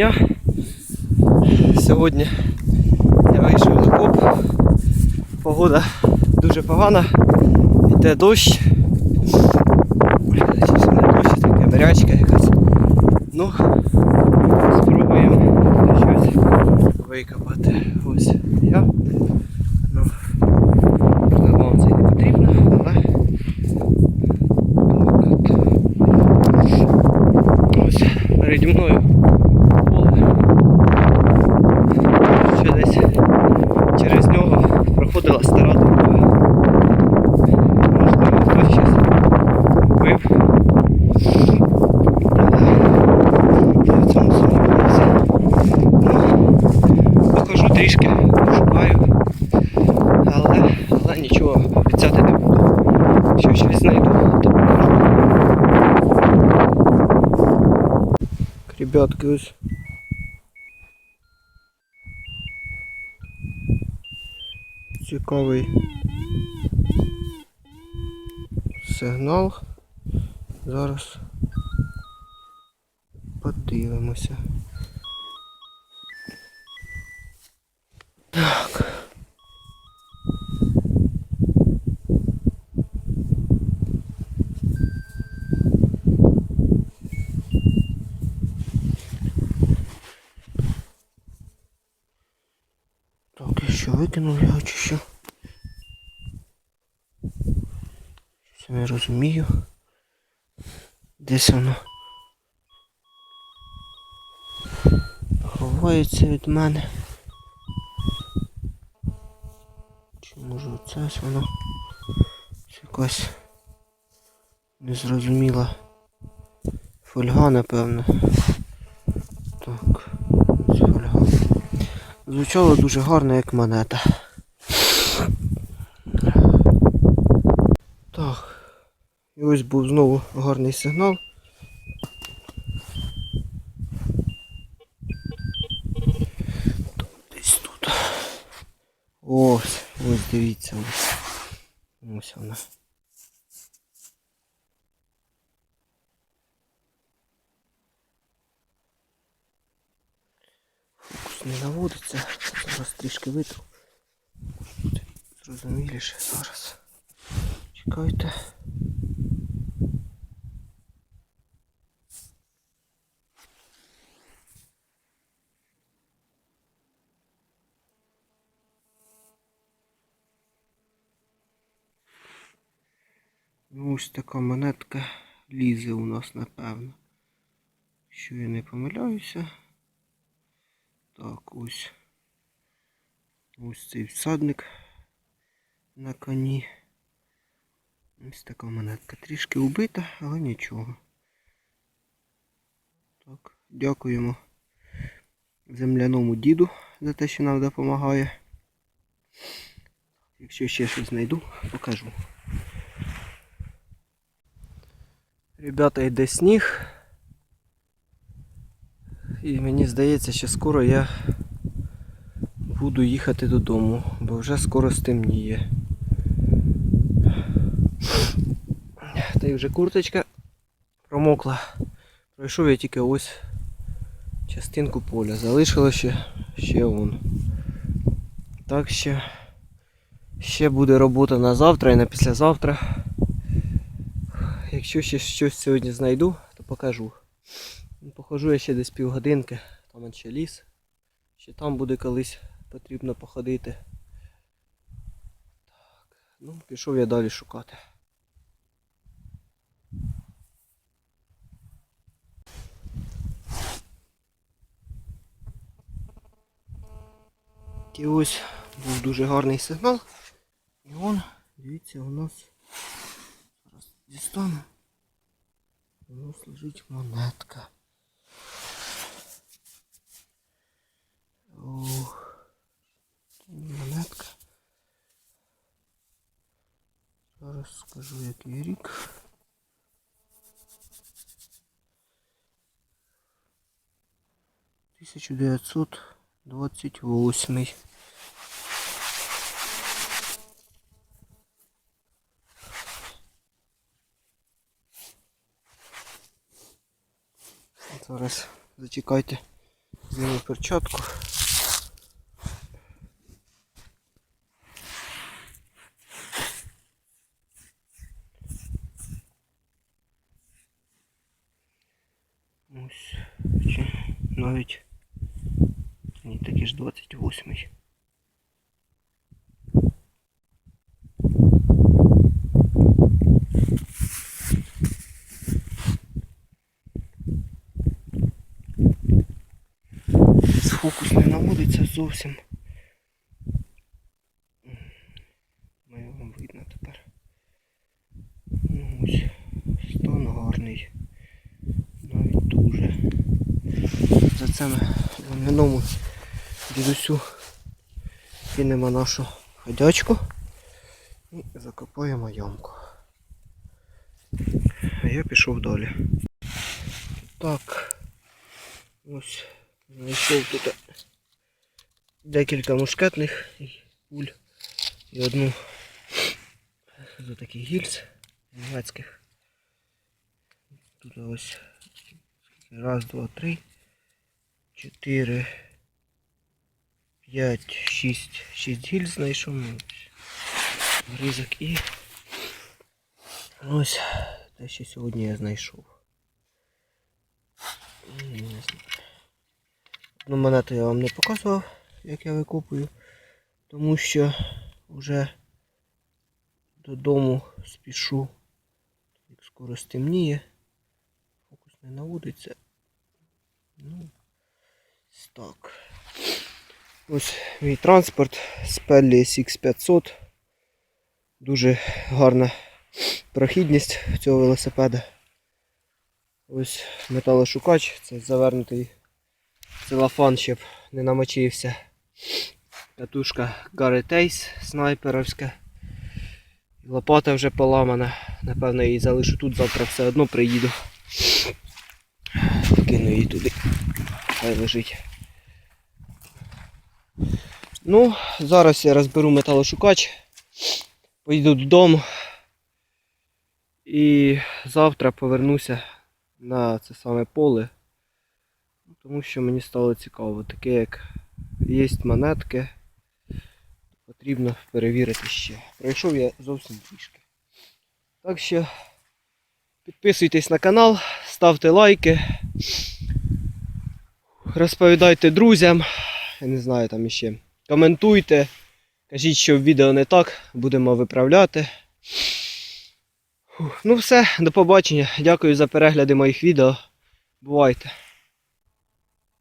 дня. Сьогодні я вийшов на коп. Погода дуже погана. Йде дощ. Це не дощ, це таке морячка якась. Ну, спробуємо щось викопати. Ось я. Ну, вам це не потрібно, але от. Ось переді мною поле. Ще десь через нього проходила стара дорога. Можливо, хтось щось вбив. Але я в цьому сумніваюся. Ну, Покажу трішки, шукаю. Але, але нічого обіцяти не буду. Якщо щось знайду, то покажу. Ребятки, ось. Цікавий сигнал. Зараз подивимося. Так. Так, я що викинув його чи що? Щось я не розумію. Десь воно ховається від мене. Чи може оце ось воно? Це якась незрозуміла фольга, напевно. Звучало дуже гарно, як монета. Так. І ось був знову гарний сигнал. Десь тут. Ось, ось дивіться. Ось, вона. Фокус не наводиться. Зараз трішки витру. Буде Зрозуміліше зараз. Чекайте. Ну, ось така монетка лізе у нас, напевно. Що я не помиляюся. Так, ось. Ось цей всадник на коні. Ось така монетка. Трішки убита, але нічого. Так, дякуємо земляному діду за те, що нам допомагає. Якщо ще щось знайду, покажу. Ребята, йде сніг. І мені здається, що скоро я буду їхати додому, бо вже скоро стемніє. Та й вже курточка промокла. Пройшов я тільки ось частинку поля. Залишилося ще, ще вон. Так що ще буде робота на завтра і на післязавтра. Якщо ще щось сьогодні знайду, то покажу. Похожу я ще десь півгодинки, там ще ліс. Ще там буде колись потрібно походити. Так, ну пішов я далі шукати. І ось був дуже гарний сигнал. І он, дивіться, у нас зараз дістану. У нас лежить монетка. Скажу який рік. Тисяча дев'ятсот двадцять восьмий. Зараз зачекайте. Зніму перчатку. Навіть ні, таки ж 28-й. Фокус не наводиться зовсім. Має вам видно тепер. Ну, ось стан гарний. Навіть дуже. Ми земляному дідусю кинемо нашу ходячку і закопаємо ямку. А я пішов далі. Так. Ось знайшов тут декілька мушкетних пуль і одну за таких гільз німецьких. Тут ось раз, два, три, чотири, п'ять, шість, шість гільз знайшов. ну, і ось те, що сьогодні я знайшов. Одну монету я вам не показував, як я викопую, тому що вже додому спішу. Як скоро стемніє. Фокус не наводиться. Ну, так. Ось мій транспорт Spelly SX500. Дуже гарна прохідність цього велосипеда. Ось металошукач, це завернутий целофан, щоб не намочився. Катушка Garrett Ace снайперовська. Лопата вже поламана. Напевно, її залишу тут, завтра все одно приїду. Кину її туди. Хай лежить. Ну, зараз я розберу металошукач. Поїду додому. І завтра повернуся на це саме поле. Тому що мені стало цікаво, таке як є монетки, потрібно перевірити ще. Пройшов я зовсім трішки. Так що підписуйтесь на канал, ставте лайки, розповідайте друзям, я не знаю там іще. Коментуйте, кажіть, що відео не так, будемо виправляти. Ну все, до побачення. Дякую за перегляди моїх відео. Бувайте!